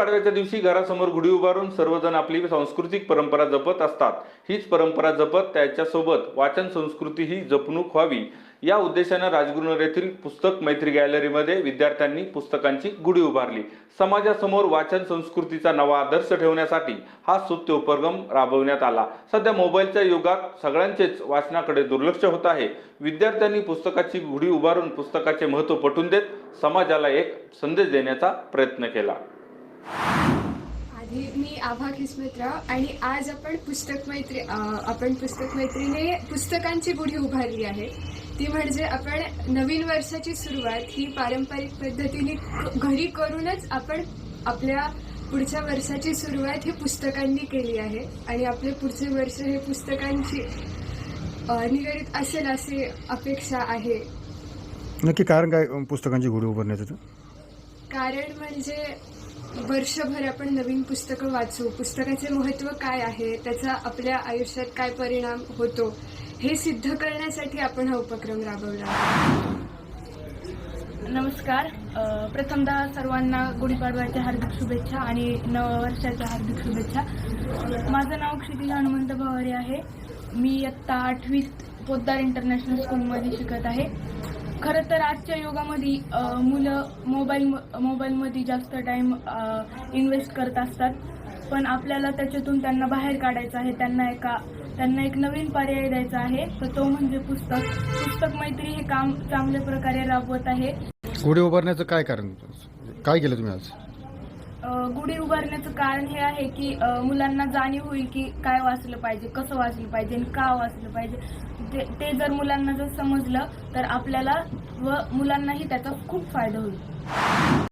गुढीपाडव्याच्या दिवशी घरासमोर गुढी उभारून सर्वजण आपली सांस्कृतिक परंपरा जपत असतात. हीच परंपरा जपत त्याच्यासोबत वाचन संस्कृती ही जपणूक व्हावी. या उद्देशानं राजगुरुनगर येथील पुस्तक मैत्री गॅलरीमध्ये विद्यार्थ्यांनी पुस्तकांची गुढी उभारली. समाजासमोर वाचन संस्कृतीचा नवा आदर्श ठेवण्यासाठी हा स्तुत्य उपक्रम राबवण्यात आला. सध्या मोबाईलच्या युगात सगळ्यांचेच वाचनाकडे दुर्लक्ष होत आहे. विद्यार्थ्यांनी पुस्तकाची गुढी उभारून पुस्तकाचे महत्त्व पटवून देत समाजाला एक संदेश देण्याचा प्रयत्न केला. आधी मी आभा खिसमित्राव आणि आज आपण पुस्तक मैत्री आपण पुस्तक मैत्रीने पुस्तकांची गुढी उभारली आहे. ती म्हणजे आपण नवीन वर्षाची सुरुवात ही पारंपरिक पद्धतीने घरी करूनच आपण आपल्या पुढच्या वर्षाची सुरुवात ही पुस्तकांनी केली आहे. आणि आपले पुढचे वर्ष हे पुस्तकांची निगडीत असेल अशी अपेक्षा आहे. नक्की कारण काय पुस्तकांची गुढी उभारण्याचं? कारण म्हणजे वर्षभर आपण नवीन पुस्तकं वाचू. पुस्तकाचे महत्त्व काय आहे? त्याचा आपल्या आयुष्यात काय परिणाम होतो? हे सिद्ध करण्यासाठी आपण हा उपक्रम राबवला. नमस्कार. प्रथमदा सर्वांना गुढीपाडव्याच्या हार्दिक शुभेच्छा आणि नववर्षाच्या हार्दिक शुभेच्छा. माझं नाव क्षितिज हनुमंत भवारी आहे. मी इयत्ता आठवीत पोद्दार इंटरनॅशनल स्कूलमध्ये शिकत आहे. खरं तर आजच्या युगामध्ये मुलं मोबाईल मोबाईलमध्ये जास्त टाईम इन्व्हेस्ट करत असतात. पण आपल्याला त्याच्यातून त्यांना बाहेर काढायचं आहे. त्यांना एका त्यांना एक नवीन पर्याय द्यायचा आहे. तर तो म्हणजे पुस्तक. पुस्तक मैत्री हे काम चांगल्या प्रकारे राबवत आहे. उभारण्याचं काय कारण? काय केलं तुम्ही आज? गुढी उभारण्याचं कारण हे आहे की मुलांना जाणीव होईल की काय वाचलं पाहिजे कसं वाचलं पाहिजे आणि का वाचलं पाहिजे. ते ते जर मुलांना जर समजलं तर आपल्याला व मुलांनाही त्याचा खूप फायदा होईल.